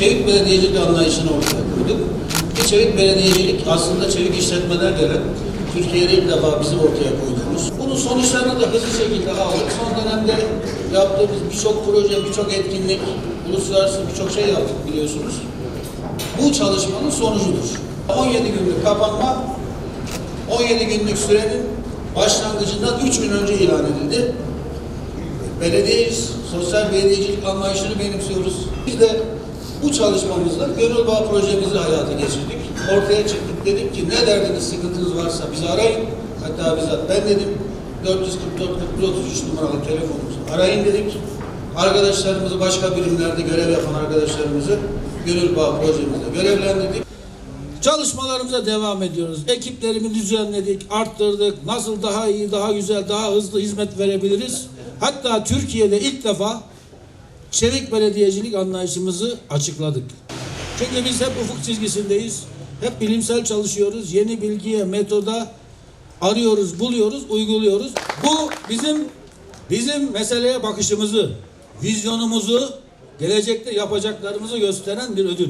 çevik belediyecilik anlayışını ortaya koyduk. Ki çevik belediyecilik aslında çevik işletmeler gelen Türkiye'de ilk defa bizim ortaya koyduğumuz. Bunun sonuçlarını da hızlı şekilde aldık. Son dönemde yaptığımız birçok proje, birçok etkinlik, uluslararası birçok şey yaptık biliyorsunuz. Bu çalışmanın sonucudur. 17 günlük kapanma 17 günlük sürenin başlangıcından 3 gün önce ilan edildi. Belediyeyiz, sosyal belediyecilik anlayışını benimsiyoruz. Biz de bu çalışmamızla Gönül Bağ projemizi hayata geçirdik. Ortaya çıktık dedik ki ne derdiniz, sıkıntınız varsa bizi arayın. Hatta bizzat ben dedim 444 33 numaralı telefonumuzu arayın dedik. Arkadaşlarımızı başka birimlerde görev yapan arkadaşlarımızı Gönül Bağ projemizde görevlendirdik. Çalışmalarımıza devam ediyoruz. Ekiplerimi düzenledik, arttırdık. Nasıl daha iyi, daha güzel, daha hızlı hizmet verebiliriz? Hatta Türkiye'de ilk defa çevik belediyecilik anlayışımızı açıkladık. Çünkü biz hep ufuk çizgisindeyiz. Hep bilimsel çalışıyoruz. Yeni bilgiye, metoda arıyoruz, buluyoruz, uyguluyoruz. Bu bizim bizim meseleye bakışımızı, vizyonumuzu, gelecekte yapacaklarımızı gösteren bir ödül.